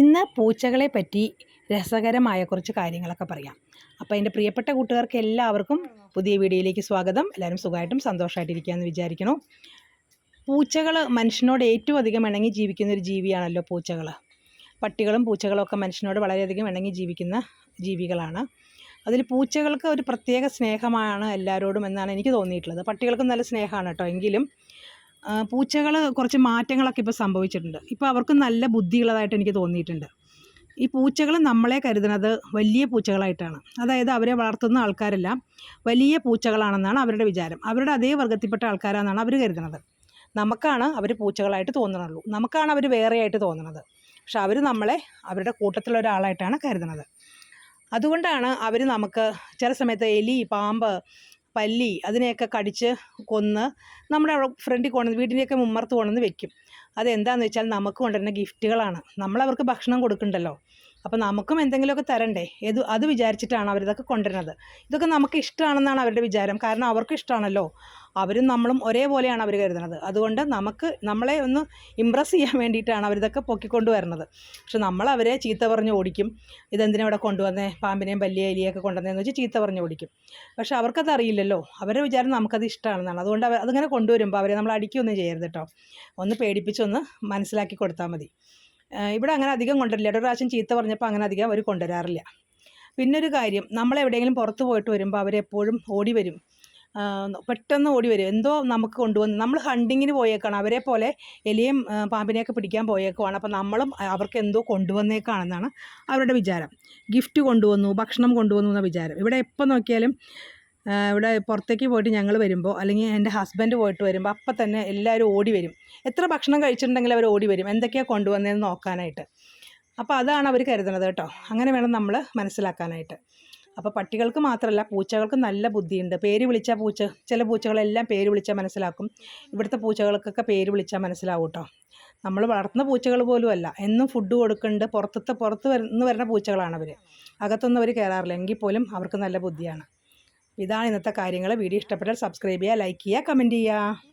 ഇന്ന് പൂച്ചകളെ പറ്റി രസകരമായ കുറച്ച് കാര്യങ്ങളൊക്കെ പറയാം. അപ്പോൾ എന്റെ പ്രിയപ്പെട്ട കൂട്ടുകാർക്ക് എല്ലാവർക്കും പുതിയ വീഡിയോയിലേക്ക് സ്വാഗതം. എല്ലാവരും സുഖമായിട്ടും സന്തോഷമായിട്ടിരിക്കുകയെന്ന് വിചാരിക്കണം പൂച്ചകൾ മനുഷ്യനോട് ഏറ്റവും അധികം ഇണങ്ങി ജീവിക്കുന്ന ഒരു ജീവിയാണല്ലോ പൂച്ചകൾ പട്ടികളും പൂച്ചകളും ഒക്കെ മനുഷ്യനോട് വളരെയധികം ഇണങ്ങി ജീവിക്കുന്ന ജീവികളാണ്. അതിൽ പൂച്ചകൾക്ക് ഒരു പ്രത്യേക സ്നേഹമാണ് എല്ലാവരോടും എന്നാണ് എനിക്ക് തോന്നിയിട്ടുള്ളത്. പട്ടികൾക്കും നല്ല സ്നേഹമാണ് കേട്ടോ. എങ്കിലും പൂച്ചകൾ കുറച്ച് മാറ്റങ്ങളൊക്കെ ഇപ്പോൾ സംഭവിച്ചിട്ടുണ്ട്. ഇപ്പോൾ അവർക്ക് നല്ല ബുദ്ധിയുള്ളതായിട്ട് എനിക്ക് തോന്നിയിട്ടുണ്ട്. ഈ പൂച്ചകൾ നമ്മളെ കരുതുന്നത് വലിയ പൂച്ചകളായിട്ടാണ്. അതായത് അവരെ വളർത്തുന്ന ആൾക്കാരെല്ലാം വലിയ പൂച്ചകളാണെന്നാണ് അവരുടെ വിചാരം. അവരുടെ അതേ വർഗത്തിൽപ്പെട്ട ആൾക്കാരാണെന്നാണ് അവർ കരുതുന്നത്. നമുക്കാണ് അവർ പൂച്ചകളായിട്ട് തോന്നുന്നുള്ളൂ നമുക്കാണ് അവർ വേറെയായിട്ട് തോന്നുന്നത് പക്ഷെ അവർ നമ്മളെ അവരുടെ കൂട്ടത്തിലുള്ള ഒരാളായിട്ടാണ് കരുതുന്നത്. അതുകൊണ്ടാണ് അവർ നമുക്ക് ചില സമയത്ത് എലി പാമ്പ് പല്ലി അതിനെയൊക്കെ കടിച്ച് കൊന്ന് നമ്മുടെ ഫ്രണ്ടിൽ കൊണ്ടുവന്ന് വീടിന്റെയൊക്കെ മുമ്മർത്ത് കൊണ്ടുവന്ന് വെക്കും. അതെന്താണെന്ന് വെച്ചാൽ നമുക്ക് കൊണ്ടുവരുന്ന ഗിഫ്റ്റുകളാണ് നമ്മളവർക്ക് ഭക്ഷണം കൊടുക്കണ്ടല്ലോ. അപ്പോൾ നമുക്കും എന്തെങ്കിലുമൊക്കെ തരണ്ടേ? ഏത് അത് വിചാരിച്ചിട്ടാണ് അവരിതൊക്കെ കൊണ്ടുവരുന്നത്. ഇതൊക്കെ നമുക്ക് ഇഷ്ടമാണെന്നാണ് അവരുടെ വിചാരം. കാരണം അവർക്ക് ഇഷ്ടമാണല്ലോ. അവരും നമ്മളും ഒരേപോലെയാണ് അവർ കരുതുന്നത്. അതുകൊണ്ട് നമുക്ക് നമ്മളെ ഒന്ന് ഇമ്പ്രസ് ചെയ്യാൻ വേണ്ടിയിട്ടാണ് അവരിതൊക്കെ പൊക്കിക്കൊണ്ട് വരുന്നത്. പക്ഷെ നമ്മൾ അവരെ ചീത്ത പറഞ്ഞ് ഓടിക്കും. ഇതെന്തിനാ ഇവിടെ കൊണ്ടുവന്നേ? പാമ്പിനെയും വലിയ എലിയൊക്കെ കൊണ്ടുവന്നതെന്ന് വെച്ച് ചീത്ത പറഞ്ഞ് ഓടിക്കും. പക്ഷെ അവർക്കത് അറിയില്ലല്ലോ. അവരുടെ വിചാരം നമുക്കത് ഇഷ്ടമാണെന്നാണ്. അതുകൊണ്ട് അവർ അതിങ്ങനെ കൊണ്ടുവരുമ്പോൾ അവരെ നമ്മൾ അടിക്കുകയൊന്നും ചെയ്യരുത് കേട്ടോ. ഒന്ന് പേടിപ്പിച്ചൊന്ന് മനസ്സിലാക്കി കൊടുത്താൽ മതി. ഇവിടെ അങ്ങനെ അധികം കൊണ്ടുവരില്ല. ഒരു പ്രാവശ്യം ചീത്ത പറഞ്ഞപ്പോൾ അങ്ങനെ അധികം അവർ കൊണ്ടുവരാറില്ല. പിന്നെ ഒരു കാര്യം നമ്മൾ എവിടെയെങ്കിലും പുറത്ത് പോയിട്ട് വരുമ്പോൾ അവരെപ്പോഴും ഓടി വരും. പെട്ടെന്ന് ഓടി വരും. എന്തോ നമുക്ക് കൊണ്ടുവന്ന് നമ്മൾ ഹണ്ടിങ്ങിന് പോയേക്കാണ്. അവരെ പോലെ എലിയും പാമ്പിനെയൊക്കെ പിടിക്കാൻ പോയേക്കുവാണ്. അപ്പോൾ നമ്മളും അവർക്ക് എന്തോ കൊണ്ടുവന്നേക്കാണെന്നാണ് അവരുടെ വിചാരം. ഗിഫ്റ്റ് കൊണ്ടുവന്നു ഭക്ഷണം കൊണ്ടുവന്നു എന്ന വിചാരം. ഇവിടെ എപ്പോൾ നോക്കിയാലും ഇവിടെ പുറത്തേക്ക് പോയിട്ട് ഞങ്ങൾ വരുമ്പോൾ അല്ലെങ്കിൽ എന്റെ ഹസ്ബൻഡ് പോയിട്ട് വരുമ്പോൾ അപ്പം തന്നെ എല്ലാവരും ഓടി വരും. എത്ര ഭക്ഷണം കഴിച്ചിട്ടുണ്ടെങ്കിൽ അവർ ഓടി വരും. എന്തൊക്കെയാണ് കൊണ്ടുവന്നതെന്ന് നോക്കാനായിട്ട്. അപ്പോൾ അതാണ് അവർ കരുതുന്നത് കേട്ടോ. അങ്ങനെ വേണം നമ്മൾ മനസ്സിലാക്കാനായിട്ട്. അപ്പോൾ പട്ടികൾക്ക് മാത്രമല്ല പൂച്ചകൾക്ക് നല്ല ബുദ്ധിയുണ്ട്. പേര് വിളിച്ചാൽ പൂച്ച ചില പൂച്ചകളെല്ലാം പേര് വിളിച്ചാൽ മനസ്സിലാക്കും. ഇവിടുത്തെ പൂച്ചകൾക്കൊക്കെ പേര് വിളിച്ചാൽ മനസ്സിലാവും കേട്ടോ. നമ്മൾ വളർത്തുന്ന പൂച്ചകൾ പോലും അല്ല. എന്നും ഫുഡ് കൊടുക്കുന്നുണ്ട്. പുറത്തത്തെ പുറത്ത് വരുന്ന വരുന്ന പൂച്ചകളാണ് അവർ. അകത്തൊന്നും അവർ കയറാറില്ല. എങ്കിൽ പോലും അവർക്ക് നല്ല ബുദ്ധിയാണ്. ഇതാണ് ഇന്നത്തെ കാര്യങ്ങൾ വീഡിയോ ഇഷ്ടപ്പെട്ടാൽ സബ്സ്ക്രൈബ് ചെയ്യുക ലൈക്ക് ചെയ്യുക കമന്റ് ചെയ്യുക.